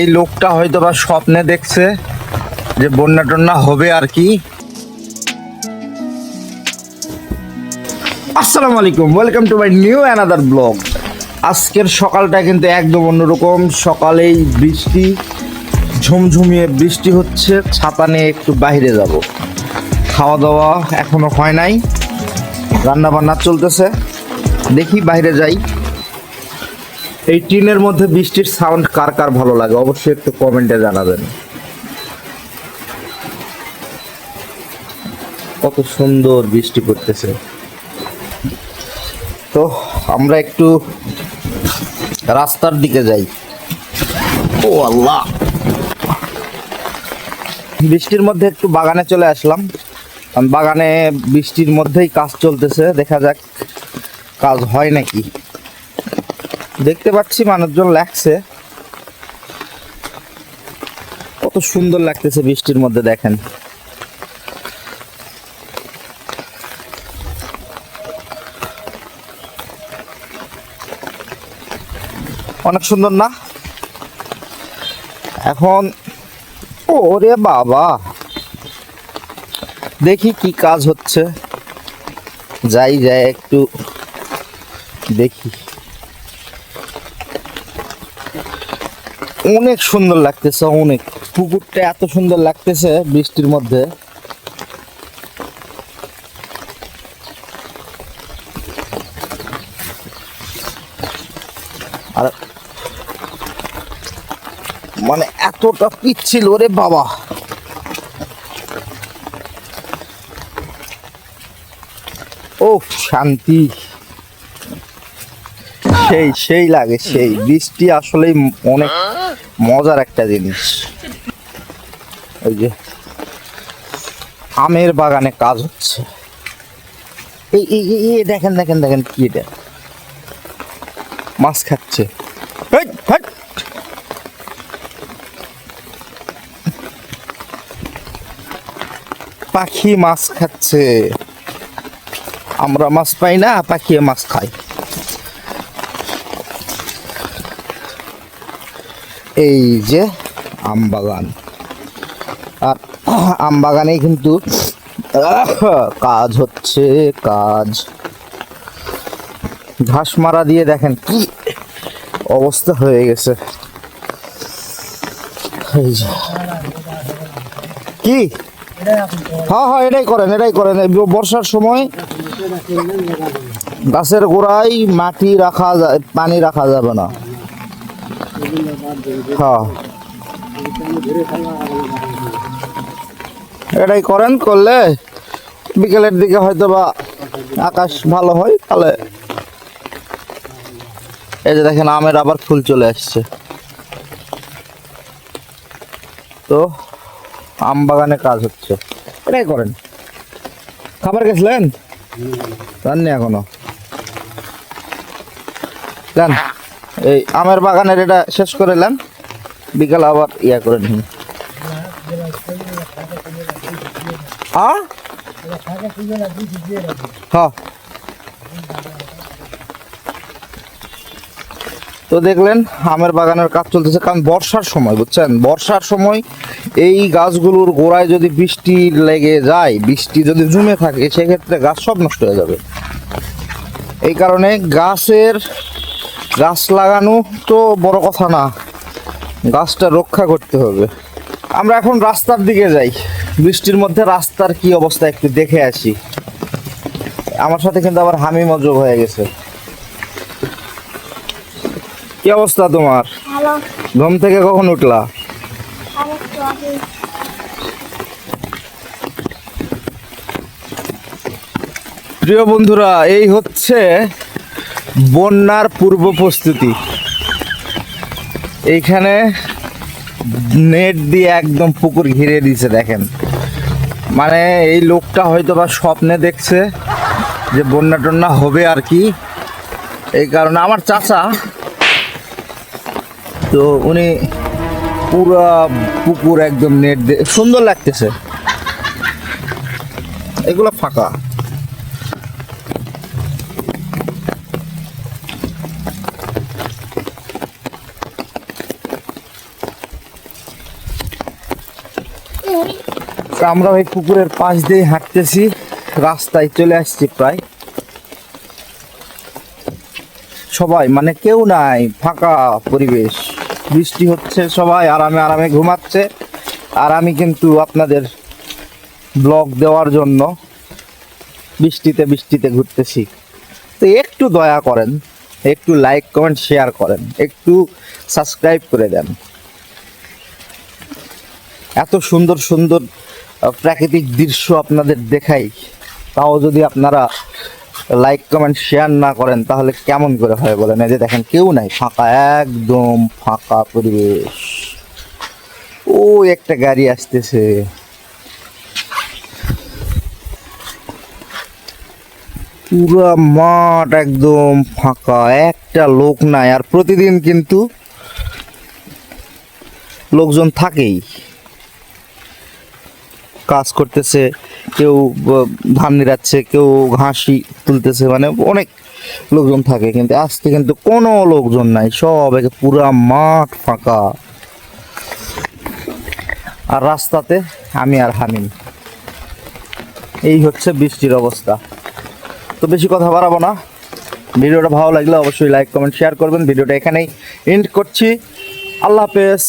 এই লোকটা হয়তো বা স্বপ্নে দেখছে যে বন্যা টন্যা হবে আর কি। আসসালামু আলাইকুম welcome to my new another blog আজকের সকালটা কিন্তু একদম অন্যরকম, সকালেই বৃষ্টি, ঝুমঝুমিয়ে বৃষ্টি হচ্ছে, ছাতা নিয়ে একটু বাইরে যাব। খাওয়া দাওয়া এখনও হয় নাই রান্না বান্না চলতেছে, দেখি বাইরে যাই। এই টিনের মধ্যে বৃষ্টির সাউন্ড কার কার ভালো লাগে? অবশ্যই একটু কমেন্টে জানাবেন। কত সুন্দর বৃষ্টি পড়তেছে। তো আমরা একটু রাস্তার দিকে যাই। ও আল্লাহ! বৃষ্টির মধ্যে একটু বাগানে চলে আসলাম। বাগানে বৃষ্টির মধ্যেই কাজ চলতেছে, দেখা যাক কাজ হয় নাকি। দেখতে পাচ্ছি মানুষজন লাগছে। কত সুন্দর লাগতেছে বৃষ্টির মধ্যে, দেখেন। অনেক সুন্দর না? এখন, ওরে বাবা! দেখি কি কাজ হচ্ছে। যাই যাই, একটু দেখি। অনেক সুন্দর লাগতেছে, অনেক। পুকুরটা এত সুন্দর লাগতেছে বৃষ্টির মধ্যে। আর মানে এতটা পিচ্ছিল, ওরে বাবা। ও শান্তি। সেই সেই লাগে সেই। বৃষ্টি আসলেই অনেক মজার একটা জিনিস। ওই যে আমের বাগানে কাজ হচ্ছে। এই এই দেখেন দেখেন দেখেন কি এটা। মাছ খাচ্ছে। পাখি মাছ খাচ্ছে। আমরা মাছ পাই না পাখি মাছ খায় এই যে আম বাগান। আর আম বাগানে কিন্তু কাজ হচ্ছে, কাজ। ঘাস মারা দিয়ে দেখেন কি অবস্থা হয়ে গেছে। কি? হ্যাঁ হ্যাঁ এটাই করেন এটাই করেন। বর্ষার সময় গাছের গোড়ায় মাটি রাখা যায়, পানি রাখা যাবে না। এটাই করেন, করলে বিকেলের দিকে হয়তো বা আকাশ ভালো হয়, তাহলে এই যে দেখেন আমের আবার ফুল চলে আসছে। তো আম বাগানে কাজ হচ্ছে। এটাই করেন। খাবার গেছিলেন? জাননি এখনও? যান এই আমের বাগানের এটা শেষ করে নেন বিকাল আবার ইয়া করে নিন আ হ্যাঁ। তো দেখলেন, আমের বাগানের কাজ চলতেছে, কারণ বর্ষার সময়, বুঝছেন? বর্ষার সময় এই গাছগুলোর গোড়ায় যদি বৃষ্টি লেগে যায়, বৃষ্টি যদি জমে থাকে, সেক্ষেত্রে গাছ সব নষ্ট হয়ে যাবে। এই কারণে গাছের গাছ লাগানো তো বড় কথা না। গাছটা রক্ষা করতে হবে। আমরা এখন রাস্তার দিকে যাই। বৃষ্টির মধ্যে রাস্তার কি অবস্থা একটু দেখে আসি। আমার সাথে কিন্তু আবার হামি মজব হয়ে গেছে। কি অবস্থা তোমার? ঘুম থেকে কখন উঠলা? প্রিয় বন্ধুরা এই হচ্ছে বন্যার পূর্ব প্রস্তুতি। এইখানে নেট দিয়ে একদম পুকুর ঘিরে দিয়েছে, দেখেন। মানে এই লোকটা হয়তো বা স্বপ্নে দেখছে যে বন্যা টন্যা হবে আর কি। এই কারণে আমার চাচা, তো উনি পুরা পুকুর একদম নেট দিয়ে সুন্দর লাগতেছে। এগুলো ফাঁকা। তো আমরা ওই পুকুরের পাশ দিয়ে হাঁটতেছি। রাস্তায় চলে আসছি প্রায়। সবাই মানে কেউ নাই, ফাঁকা পরিবেশ। বৃষ্টি হচ্ছে সবাই, আরামে আরামে ঘুমাচ্ছে। আর আমি কিন্তু আপনাদের ব্লগ দেওয়ার জন্য বৃষ্টিতে বৃষ্টিতে ঘুরতেছি। তো একটু দয়া করেন, একটু লাইক কমেন্ট শেয়ার করেন, একটু সাবস্ক্রাইব করে দেন। এত সুন্দর সুন্দর প্রাকৃতিক দৃশ্য আপনাদের দেখাই, তাও যদি আপনারা লাইক কমেন্ট শেয়ার না করেন, তাহলে কেমন করে হয় বলেন? এই যে দেখেন কেউ নাই, ফাঁকা, একদম ফাঁকা পরিবেশ। ও একটা গাড়ি আসতেছে। পুরো মাঠ একদম ফাঁকা, একটা লোক নাই, আর প্রতিদিন কিন্তু লোকজন থাকেই। কাজ করতেছে, কেউ ধান নিরাচ্ছে কেউ ঘাসি তুলতেছে মানে অনেক লোকজন থাকে কিন্তু আজকে কিন্তু কোনো লোকজন নাই, সব একে পুরা মাঠ ফাঁকা। আর রাস্তাতে আমি আর হামিম। এই হচ্ছে বৃষ্টির অবস্থা। তো বেশি কথা বাড়াবো না। ভিডিওটা ভালো লাগলে অবশ্যই লাইক কমেন্ট শেয়ার করবেন। ভিডিওটা এখানেই এন্ড করছি। আল্লাহ হাফেজ।